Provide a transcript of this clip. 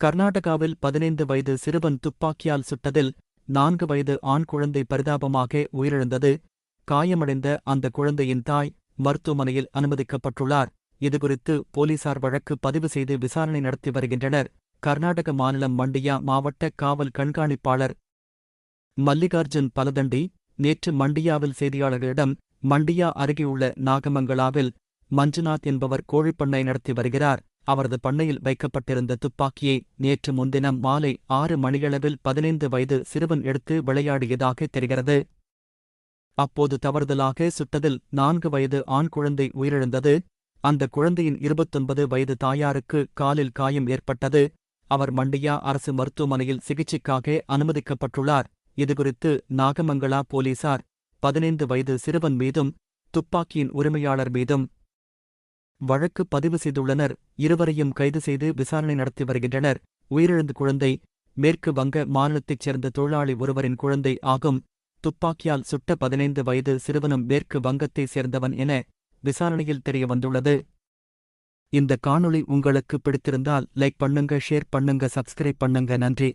கர்நாடகாவில் பதினைந்து வயது சிறுவன் துப்பாக்கியால் சுட்டதில் நான்கு வயது ஆண் குழந்தை பரிதாபமாக உயிரிழந்தது. காயமடைந்த அந்த குழந்தையின் தாய் மருத்துவமனையில் அனுமதிக்கப்பட்டுள்ளார். இதுகுறித்து போலீசார் வழக்கு பதிவு செய்து விசாரணை நடத்தி வருகின்றனர். கர்நாடக மாநிலம் மண்டியா மாவட்ட காவல் கண்காணிப்பாளர் மல்லிகார்ஜுன் பலதண்டி நேற்று மண்டியாவில் செய்தியாளர்களிடம் மண்டியா அருகேயுள்ள நாகமங்கலாவில் மஞ்சுநாத் என்பவர் கோழிப்பண்ணை நடத்தி வருகிறார். அவரது பண்ணையில் வைக்கப்பட்டிருந்த துப்பாக்கியை நேற்று முன்தினம் மாலை ஆறு மணியளவில் பதினைந்து வயது சிறுவன் எடுத்து விளையாடியதாக தெரிகிறது. அப்போது தவறுதலாக சுட்டதில் நான்கு வயது ஆண் குழந்தை உயிரிழந்தது. அந்த குழந்தையின் இருபத்தொன்பது வயது தாயாருக்கு காலில் காயம் ஏற்பட்டது. அவர் மண்டியா அரசு மருத்துவமனையில் சிகிச்சைக்காக அனுமதிக்கப்பட்டுள்ளார். இதுகுறித்து நாகமங்களா போலீசார் பதினைந்து வயது சிறுவன் மீதும் துப்பாக்கியின் உரிமையாளர் மீதும் வழக்கு பதிவு செய்துள்ளனர். இருவரையும் கைது செய்து விசாரணை நடத்தி வருகின்றனர். உயிரிழந்த குழந்தை மேற்கு வங்க மாநிலத்தைச் சேர்ந்த தொழிலாளி ஒருவரின் குழந்தை ஆகும். துப்பாக்கியால் சுட்ட பதினைந்து வயது சிறுவனும் மேற்கு வங்கத்தைச் சேர்ந்தவன் என விசாரணையில் தெரியவந்துள்ளது. இந்த காணொளி உங்களுக்கு பிடித்திருந்தால் லைக் பண்ணுங்க ஷேர் பண்ணுங்க சப்ஸ்கிரைப் பண்ணுங்க. நன்றி.